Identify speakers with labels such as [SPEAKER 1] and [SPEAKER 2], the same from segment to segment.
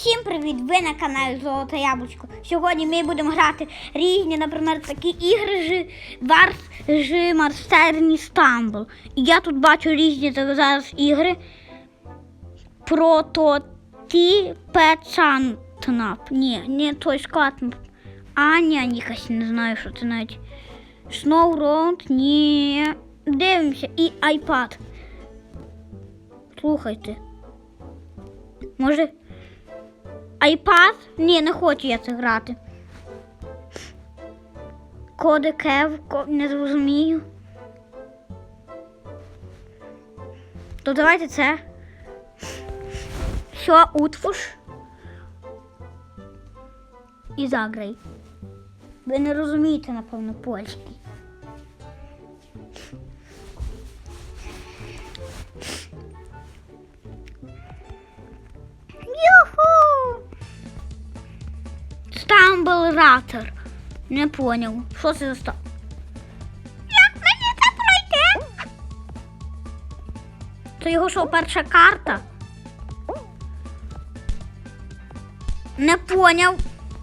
[SPEAKER 1] Всім привіт! Ви на каналі Золоте Яблучко. Сьогодні ми будемо грати різні, наприклад, такі ігри Варс ж Марстерні Стамбул. І я тут бачу різні зараз ігри. Прототипецантнап. Ні, не той склад. Аня, якась не знаю, що це навіть. Snowround, ні. Дивимося. І iPad. Слухайте. Може. iPad? Ні, не хочу я це грати. Коди Кев, не зрозумію. То давайте це. Що, утфуш? І заграй. Ви не розумієте, напевно, польський. Стамблратор. Не поняв. Що це за стам? Як мені це пройти? Це його що, перша карта? Не поняв.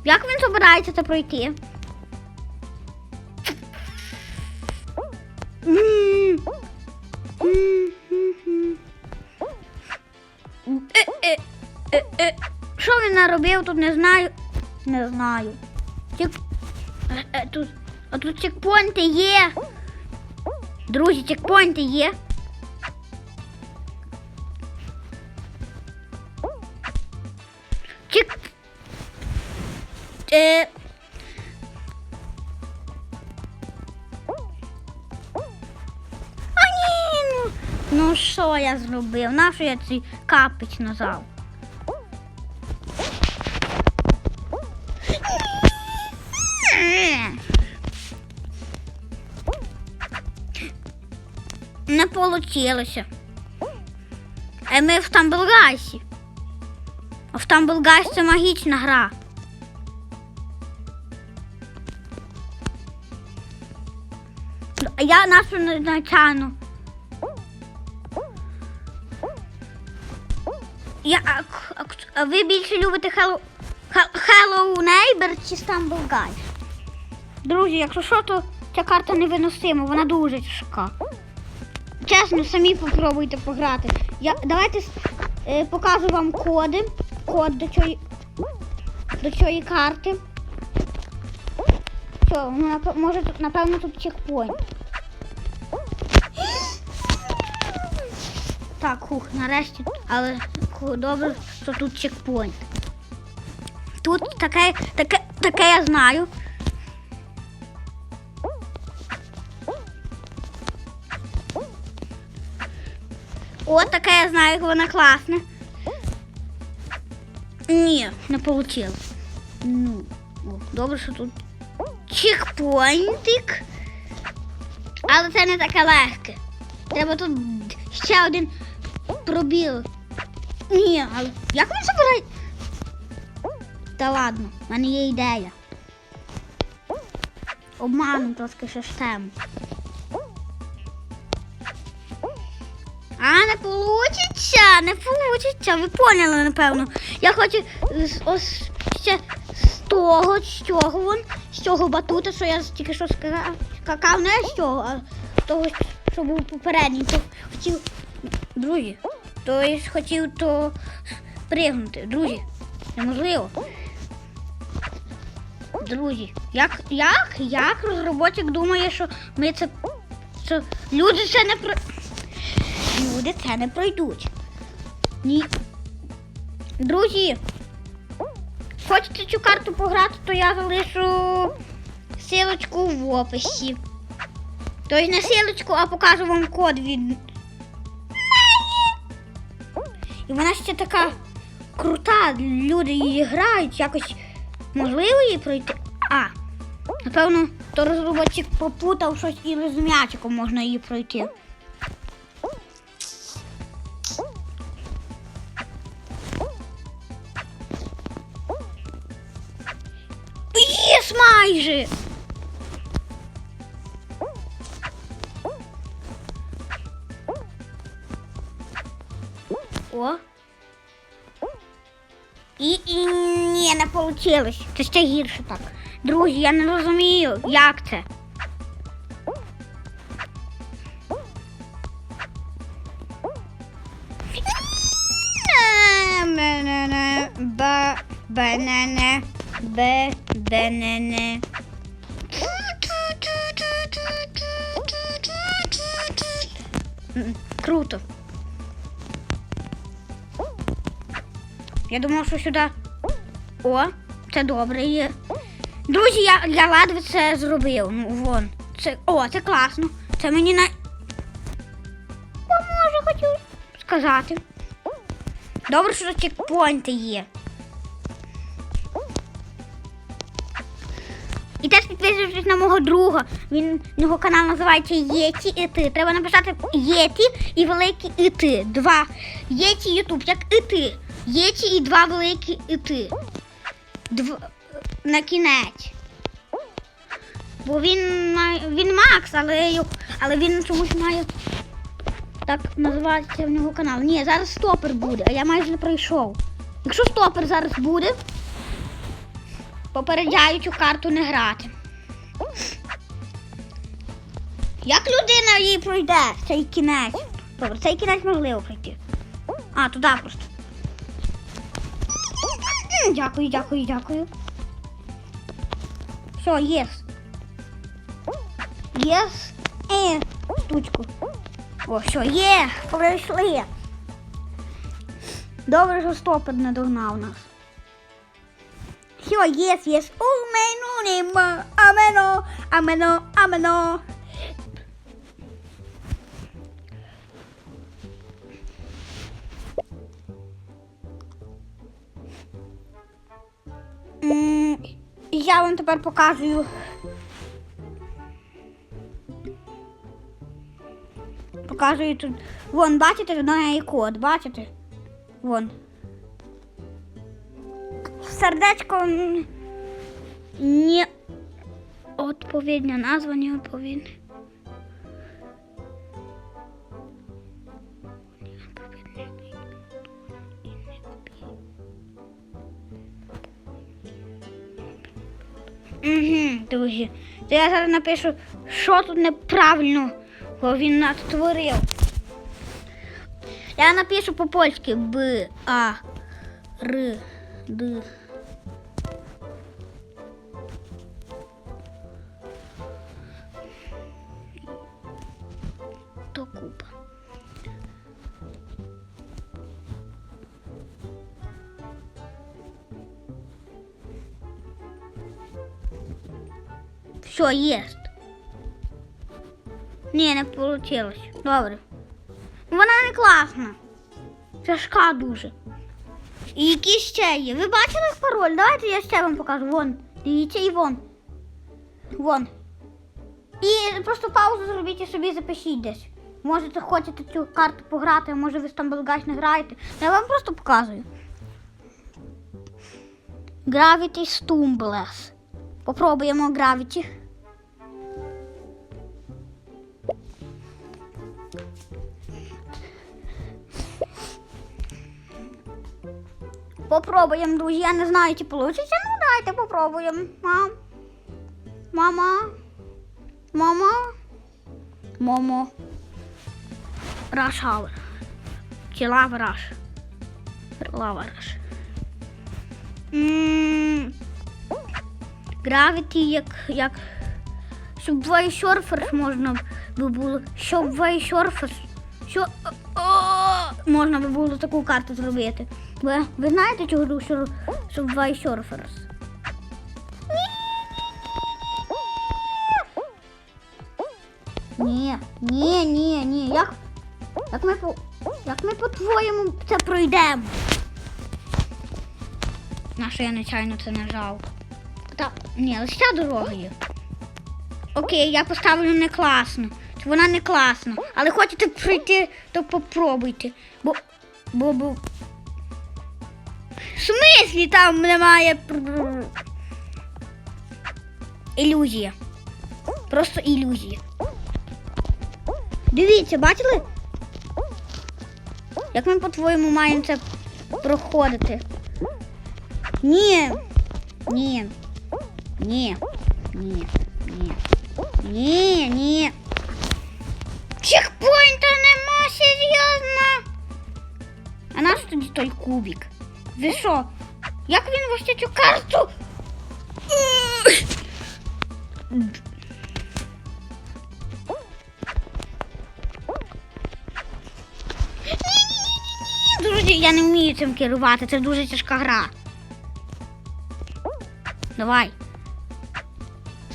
[SPEAKER 1] Як він збирається це пройти? Е, е, е. Що він наробив, тут не знаю. Не знаю. Чек... Е, е, тут... А тут чекпоінти є. Друзі, чекпоінти є. Чек... Е... А ну, ну що я зробив? Нащо я цей капець назвав? Не. А ми в Тамблгасі. А в Тамблгасі це магічна гра. А Я нашу не натягну. Я, а, а, а ви більше любите Hello, Hel- Hello Neighbor чи Stumble Guys? Друзі, якщо що, то ця карта невиносима, вона дуже тяжка. Чесно, самі попробуйте пограти. Я, давайте е, покажу вам коди. Код до цієї, до цієї карти. Що, ну, може тут, напевно, тут чекпоінт. Так, хух, нарешті, але добре, що тут чекпоінт. Тут таке, таке, таке я знаю. О, таке я знаю, як вона класна. Ні, не вийшло. Ну, добре, що тут чекпоінтик. Але це не таке легке. Треба тут ще один пробіл. Ні, але як він забирає? Та ладно, в мене є ідея. Обману трошки систему. Получиться, не получиться. Ви поняли, напевно. Я хочу ось ще з того, з цього вон, з цього батута, що я тільки що сказав, скакав, не з цього, а з того, що був попередній. То хотів, друзі, то я хотів то пригнути. Друзі, неможливо. Друзі, як, як, як розробник думає, що ми це, що люди це не про люди це не пройдуть. Ні. Друзі, хочете цю карту пограти, то я залишу силочку в описі. Тобто не силочку, а покажу вам код від. неї. І вона ще така крута, люди її грають, якось можливо її пройти. А, напевно, то розробник попутав щось і з м'ячиком можна її пройти. Майже! О. І, і ні, не вийшло. Це ще гірше так. Друзі, я не розумію, як це. Банане, ба, банане, бе, банане. Круто. Я думав, що сюди. О, це добре є. Друзі, я, я ледве це зробив. Ну, вон. Це, о, це класно. Це мені на. Поможе, хотів сказати. Добре, що чекпоінти є. І теж підписуйтесь на мого друга. Він його канал називається Єті і ти. Треба написати Єті і великі і ти. Два. Єті Ютуб, як і ти. Єті і два великі і ти. Дв... На кінець. Бо він він Макс, але, але він чомусь має так називається в нього канал. Ні, зараз стопер буде, а я майже не пройшов. Якщо стопер зараз буде, попереджаю цю карту не грати. Як людина її пройде цей кінець? Добре, цей кінець можливо пройти. А, туди просто. Дякую, дякую, дякую. Все, єс. Єс. Е, штучку. О, все, є, пройшли. Добре, що стопер не догнав нас. У мене нема. Амено, амено, амено. М, Я вам тепер показую. Показую тут. Вон, бачите, на код, бачите? Вон. Сердечко не відповідна назва не відповідна. Угу, друзі. То я зараз напишу, що тут неправильно, бо він натворив. Я напишу по-польськи Б, А, Р, Д. Все, єст. Ні, не вийшло. Добре. Вона не класна. Тяжка дуже. І які ще є? Ви бачили пароль? Давайте я ще вам покажу. Вон. Дивіться і вон. Вон. І просто паузу зробіть і собі запишіть десь. Можете хочете цю карту пограти, а може ви Белгач не граєте. Я вам просто показую. Gravity Stumbles. Попробуємо Gravity. Попробуємо, друзі. Я не знаю, чи вийде. Ну, давайте попробуємо. Мам. Мама. Мама. Момо. Rush Hour. Чи Rush? Lava Rush. М, Gravity як, як Subway Surfers можна би було. Subway Surfers. Що можна би було таку карту зробити. Ви, ви знаєте, тут Sur- Subway Surfers? Ні, ні, ні, ні. Як, як ми по. Як ми по-твоєму це пройдемо? На що я нечайно це нажав? Та, ні, ось ця дорога є. Окей, я поставлю не класно. Вона не класна. Але хочете пройти, то попробуйте. Бо. Бо. бо... Смислі там немає. Ілюзія. Просто ілюзія. Дивіться, бачили? Як ми по-твоєму маємо це проходити? Ні. Ні. Ні. Ні. Ні. Ні, ні. Чекпоінта нема, серйозно. А наш тоді той кубик. Ви що? Як він вообще цю карту? Друзі, я не вмію цим керувати, це дуже тяжка гра. Давай.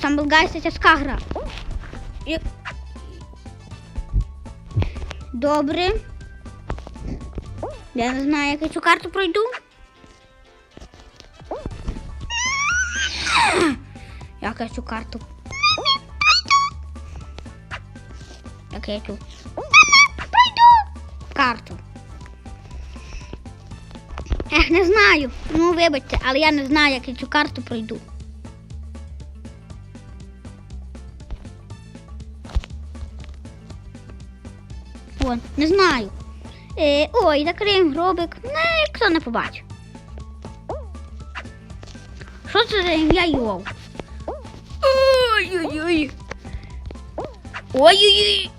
[SPEAKER 1] Guys це тяжка гра. Добре. Я не знаю, як я цю карту пройду. Я цю карту. Я. Пройду карту. Ех, не знаю. Ну, вибачте, але я не знаю, як я цю карту пройду. Вон, не знаю. Е, ой, закриємо гробик. Не, хто не побачив. Що це за ім'я Йов? Ой-ой-ой. Ой-ой-ой.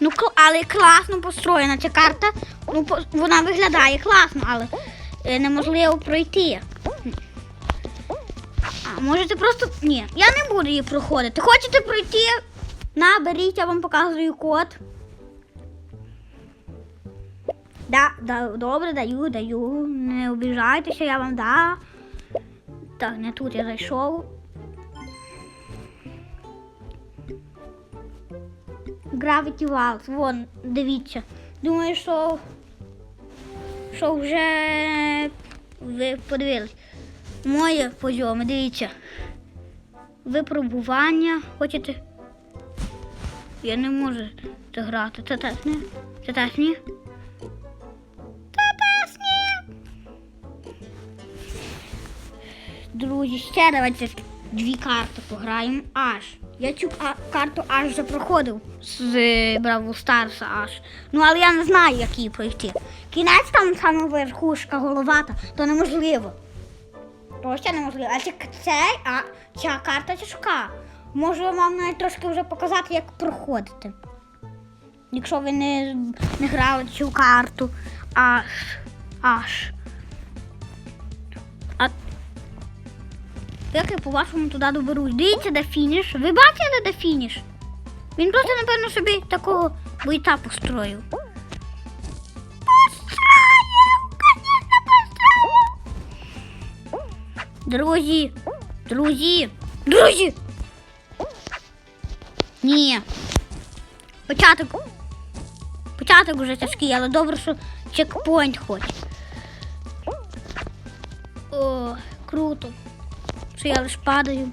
[SPEAKER 1] Ну, але класно построєна ця карта. Ну, вона виглядає класно, але е, неможливо пройти. А може це просто. Ні, я не буду її проходити. Хочете пройти? Наберіть, я вам показую код. Да, да, добре, даю, даю. Не обіжайтеся, я вам да. Так, не тут я зайшов. Gravity Walls, вон, дивіться. Думаю, що. Що вже ви подивились. Моє позьоми, дивіться. Випробування. Хочете? Я не можу це грати. Це теж ні. Це теж ні. Друзі, ще давайте дві карти пограємо аж. Я цю карту аж вже проходив з Бравл Старса аж. Ну, але я не знаю, як її пройти. Кінець там саме верхушка головата, то неможливо. То неможливо. А це цей, а ця карта тяжка. Можу вам навіть трошки вже показати, як проходити. Якщо ви не, не грали цю карту аж. аж. Як я по-вашому туди доберусь? Дивіться, де фініш. Ви бачили, де фініш? Він просто, напевно, собі такого бойта построїв. Друзі, друзі, друзі! Ні. Початок. Початок уже тяжкий, але добре, що чекпоінт хоч. Що я лиш падаю.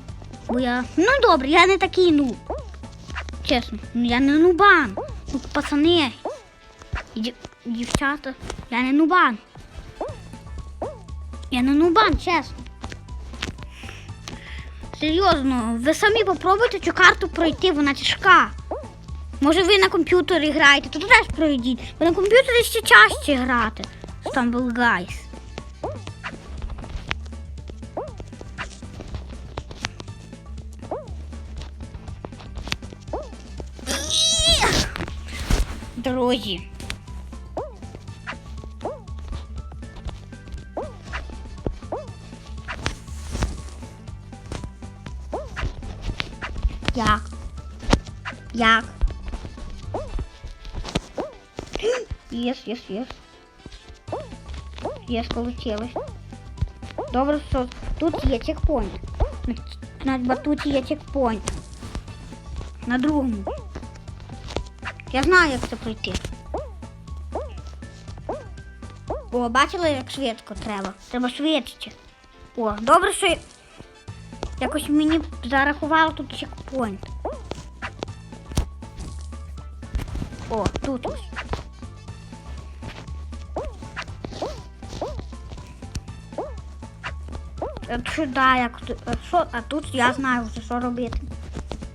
[SPEAKER 1] Бо я. Ну добре, я не такий нуб. Чесно, ну я не нубан. Ну, пацани. Дів- дівчата, я не нубан. Я не нубан, чесно. Серйозно, ви самі попробуйте цю карту пройти, вона тяжка. Може ви на комп'ютері граєте, то теж пройдіть. Бо на комп'ютері ще чаще грати. Stumble Guys. Друзі. Як? Як? Єс, єс, єс. Єс, получилось. Добре, що тут є чекпоінт. На, на батуті є чекпоінт. На другому. Я знаю, як це пройти. О, бачили, як швидко треба. Треба швидше. О, добре, що якось мені зарахувало тут чекпоінт. О, тут ось. От сюди, як що, а тут я знаю вже, що робити.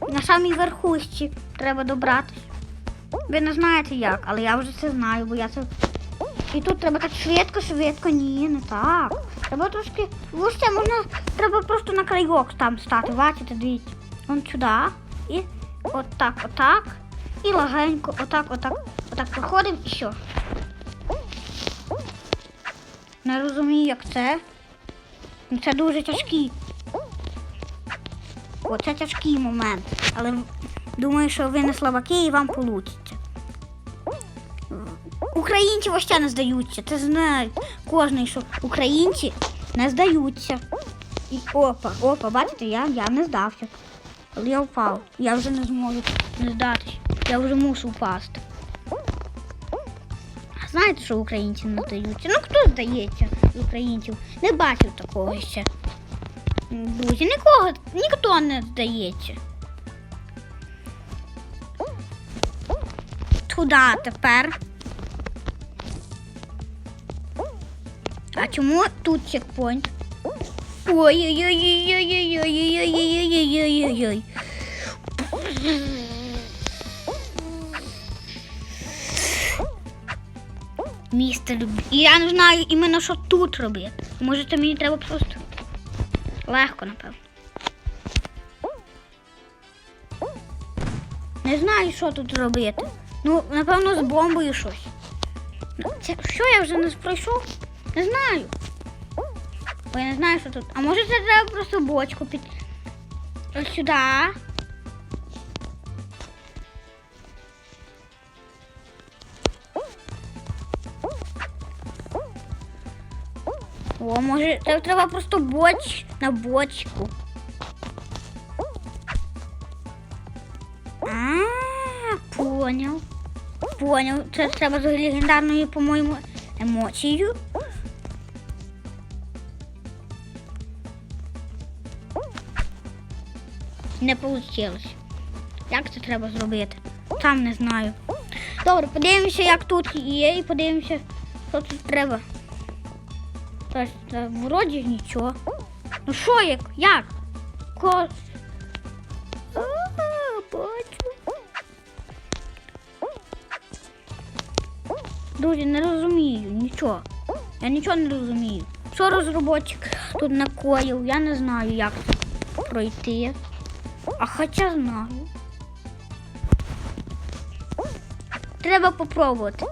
[SPEAKER 1] На самій верхушці треба добратися. Ви не знаєте як, але я вже це знаю, бо я це. І тут треба так швидко, швидко, ні, не так. Треба трошки. Ось можна. Треба просто на крайок там стати. Бачите, дивіться. Вон сюди. І отак, отак. І легенько, отак, отак, отак проходимо і що. Не розумію, як це. Ну, Це дуже тяжкий. Оце тяжкий момент. Але думаю, що ви не слабаки і вам вийде. Українці вообще не здаються. Це знає кожен, що українці не здаються. І опа, опа, бачите, я, я не здався. Але я впав. Я вже не зможу не здатись. Я вже мушу впасти. Знаєте, що українці не здаються? Ну хто здається з українців? Не бачив такого ще. Друзі, нікого, ніхто не здається. Туди тепер. А чому тут чекпоінт? Ой-ой-ой-ой-ой-ой-ой-ой-ой-ой-ой-ой-ой-ой. Містер, Б- і я не знаю іменно, що тут робити. Може, це мені треба просто легко, напевно. Не знаю, що тут робити. Ну, напевно, з бомбою щось. Це, що я вже не пройшов? Не знаю. Бо я не знаю, що тут. А може це треба просто бочку під. Ось сюди. О, може, це треба просто боч на бочку. А, поняв. Поняв. Це треба з легендарною, по-моєму, емоцією. Не вийшло. Як це треба зробити? Сам не знаю. Добре, подивимося, як тут є, і подивимося, що тут треба. Тобто, вроді нічого. Ну що як? Як? Ко... А, бачу. Друзі, не розумію нічого. Я нічого не розумію. Що розробник тут накоїв, я не знаю, як пройти. А хоча знаю. Треба попробувати.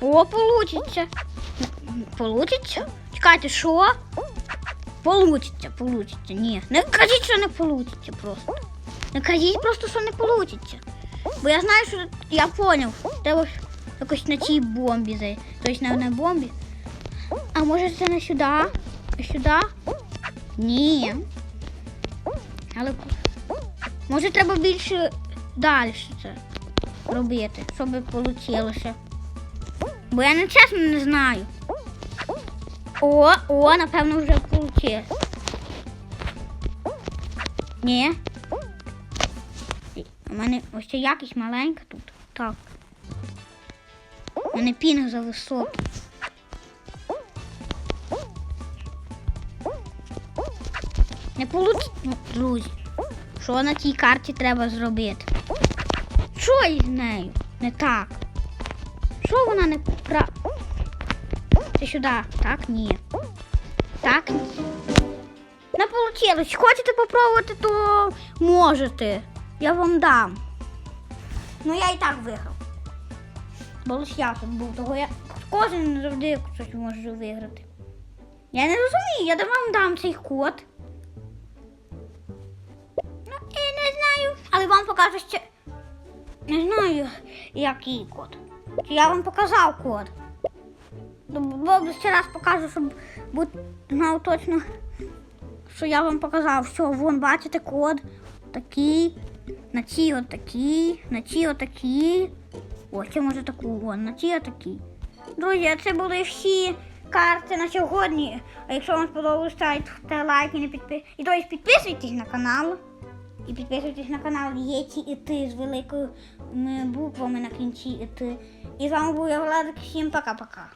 [SPEAKER 1] О, получиться. Получиться? Чекайте, що? Получиться, получиться. Ні. Не кажіть, що не получиться просто. Не кажіть просто, що не получиться. Бо я знаю, що я поняв. Треба якось на цій бомбі зайти. Тобто на, на бомбі. А може це не сюди? Сюди? Ні. Але може треба більше далі це робити, щоб вийшло. Бо я не чесно не знаю. О, о, напевно, вже вийшло. Ні. У мене ось ця якість маленька тут. Так. У мене пінг за Не получить, ну, друзі. Що на цій карті треба зробити? Що із нею? Не так. Що вона не пра... Це сюди. Так, ні. Так, ні. Не получилось. Хочете попробувати, то можете. Я вам дам. Ну я і так виграв. Бо я тут був, того я кожен завжди щось може виграти. Я не розумію, я вам дам цей код. Вам покажу ще. Не знаю, який код. Чи Я вам показав код. Бо ще раз покажу, щоб знав точно, що я вам показав. Все, вон бачите код. Такий. На ці отакі, на ці отакі. О, ще може таку, вон, на ці отакі. Друзі, це були всі карти на сьогодні. А якщо вам сподобалось, ставте лайк і не підпи... І то підписуйтесь на канал. І підписуйтесь на канал Єті і ти з великими буквами на кінці і ти. І з вами був я Владик. Всім пока-пока.